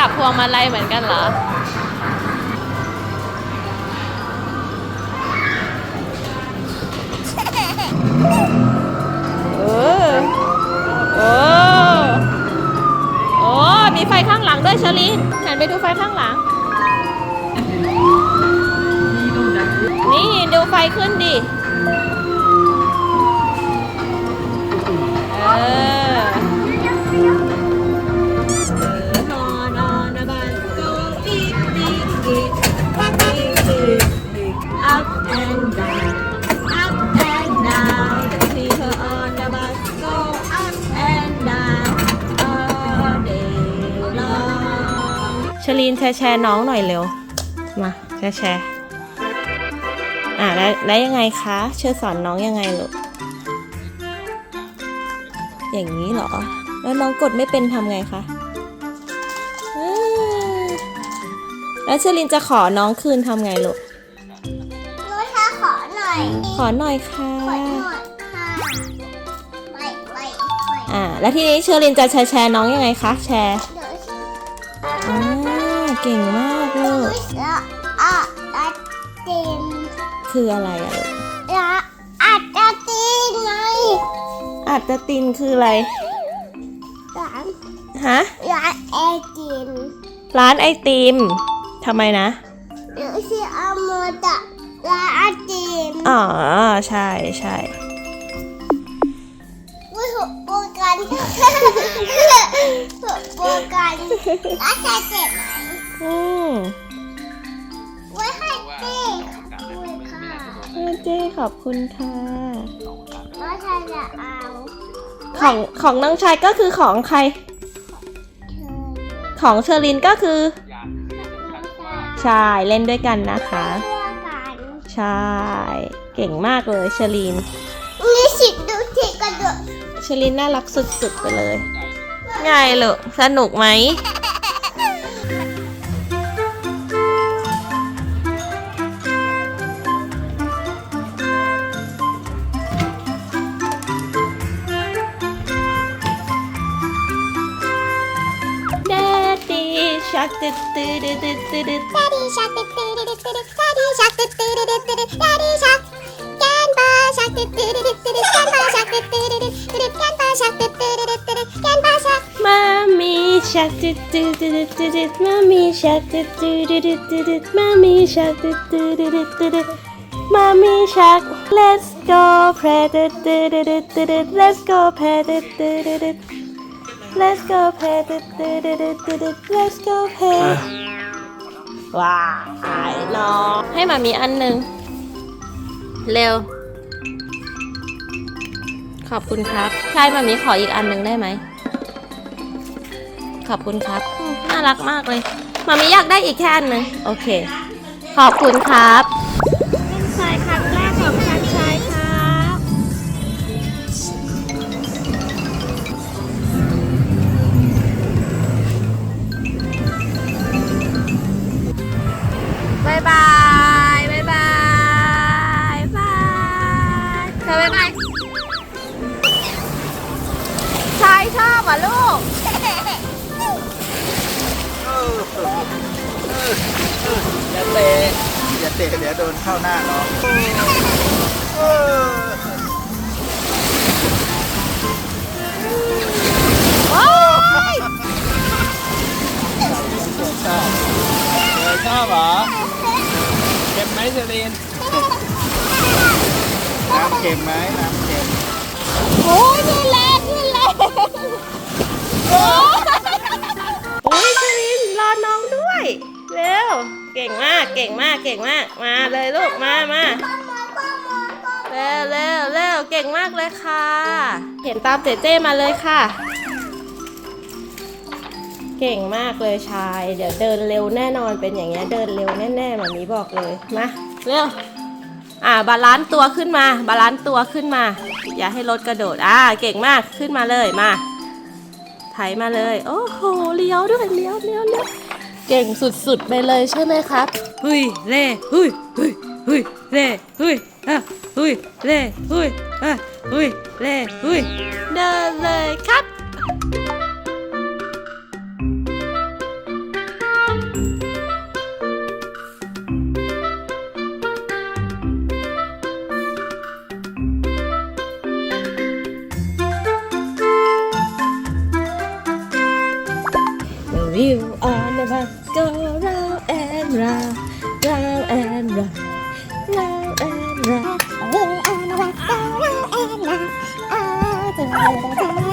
จับพวงมาลัยเหมือนกันเหรอ เออโอ้โอ้มีไฟข้างหลังด้วยเชอรีนหันไปดูไฟข้างหลัง นี่ดูไฟขึ้นดิ เออ แชร์แชร์น้องหน่อยเร็ว มาแชร์แชร์อะแล้วแล้วยังไงคะเชื่อสอนน้องยังไงลูกอย่างนี้เหรอ แล้วน้องกดไม่เป็นทำไงคะอ่าแล้วเชลินจะขอน้องคืนทำไงลูกหนูถ้าขอหน่อย ขอหน่อยค่ะ ขอหน่อยค่ะไม่ไม่ไม่อ่า แล้วทีนี้เชอรินจะแชร์แชร์น้องยังไงคะแชร์เดี๋ยวฉันอ่า เก่งมากลูกจะอะอาเต็มคืออะไรอะลูกละอาจจะตีไงอาจจะตินคืออะไรร้านฮะร้านแอร์ติมร้านไอติมทำไมนะหรือชื่ออาโมดะร้านไอติมอ๋อใช่ใช่วิหุบปูกันหุบปูกันแล้วใช้เจ็บไหม อืมไว้ให้เต้ขอบคุณค่ะเออเจ้ขอบคุณค่ะแล้วใช้จะเอาของของน้องชายก็คือของใครเชิญของเชอรินก็คือน้องชายใช่เล่นด้วยกันนะคะ เพื่อกันใช่ เก่งมากเลยเชอริน นี่สิดูที่กระโดดเชอรินน่ารักสุดๆไปเลย ไงลูกสนุกไหม Daddy Shark. do do. Daddy Shark. Do do Canva Shark. Canva Shark. Canva Shark. Mommy do do do do do. Mommy Shark. Let's go, pet. Let's go, pet. Let's go play do do do do Let's go play do do do do do do Let's go play ว้ายน้องให้มามีอันหนึ่งเร็ว ขอบคุณครับ ใช่มามีขออีกอันหนึ่งได้ไหม ขอบคุณครับอืมน่ารักมากเลยมามีอยากได้อีกแค่อันหนึ่งโอเค ขอบคุณครับ ตะเดี๋ยวโดนเข้าหน้าน้องโอ้ยชอบเออชอบเหรอเค็มไหมเซรีนน้ำเค็มไหมน้ำเค็มโอ้ยนี่แหละนี่แหละโอ้ยโอ้ยชลินรอน้องด้วย เร็ว เก่งมากเก่งมากเก่งมากมาเลยลูกมามาเร็วเร็วเร็วเก่งมากเลยค่ะ เห็นตามเจเจมาเลยค่ะ เก่งมากเลยชาย เดี๋ยวเดินเร็วแน่นอนเป็นอย่างเงี้ยเดินเร็วแน่ๆแบบนี้บอกเลยมาเร็วอ่าบาลานซ์ตัวขึ้นมา บาลานซ์ตัวขึ้นมา อย่าให้รถกระโดดอ่าเก่งมากขึ้นมาเลยมาไถมาเลย โอ้โหเลี้ยวด้วยเลี้ยวเลี้ยวเลี้ยว เก่งสุดๆไปเลยใช่ไหมครับ เฮ้ยเล่เฮ้ยเฮ้ยเฮ้ยหุยเล่หุยอะหุยเล่หุยอะหุยเล่หุยเดินเลยครับ The wheel on the bus go round and round, round and round, round and round. The bus go round and round, all the top.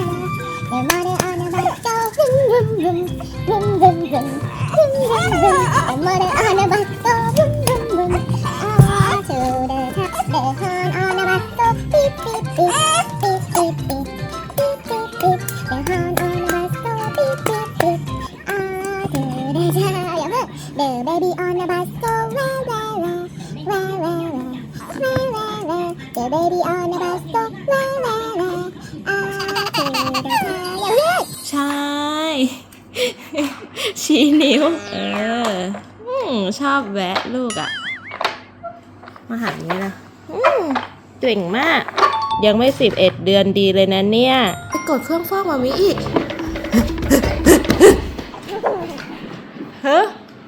The baby on the bus go wah wah wah, wah wah wah. Wah, wah, wah. The baby on the bus go wah, wah, wah. Ah, to the fire. ใช่ ชี้นิ้ว เอออืมชอบแวะลูกอะ่ะมาหานี้นะอืมเก่งมาก ยังไม่สิบเอ็ดเดือนดีเลยนะเนี่ยไปกดเครื่องฟอกมามิอีกเฮ้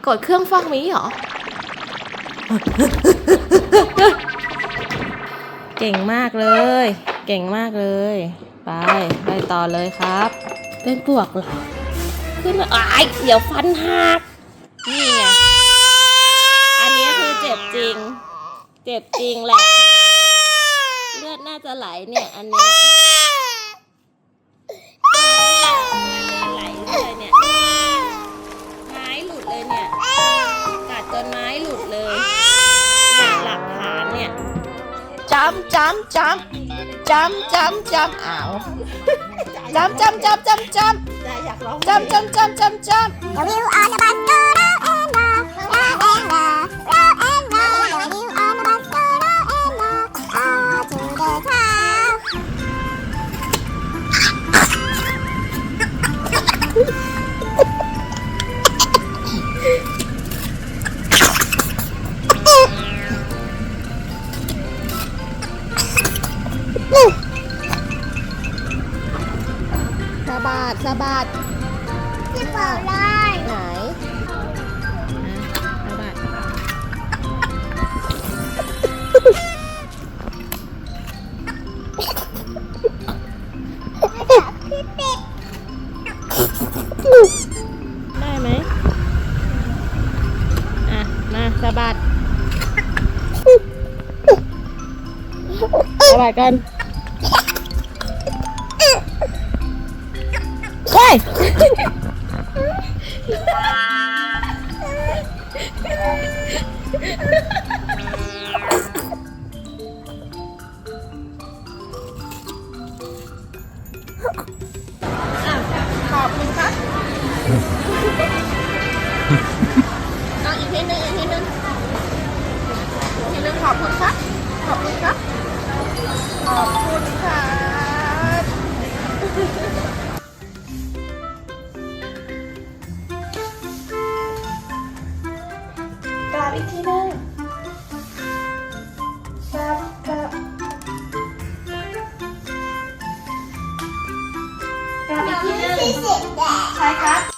กดเครื่องฟอกมีเหรอ เก่งมากเลย เก่งมากเลย ไปไปต่อเลยครับ เป็นปวกเหรอ ขึ้นมาอ้ายเดี๋ยวฟันหัก นี่ไง อันนี้คือเจ็บจริง เจ็บจริงแหละ เลือดน่าจะไหลเนี่ย อันนี้ำจำจำจำจำอ้าวจำจำจำจำจำได้จำจำจำจำจำาดสะบาดจะเปิดเลยไหนเอาบัตรได้ไหมอะ มาสะบัดสะบัดกัน い Ha สิบแดดใช่ครับ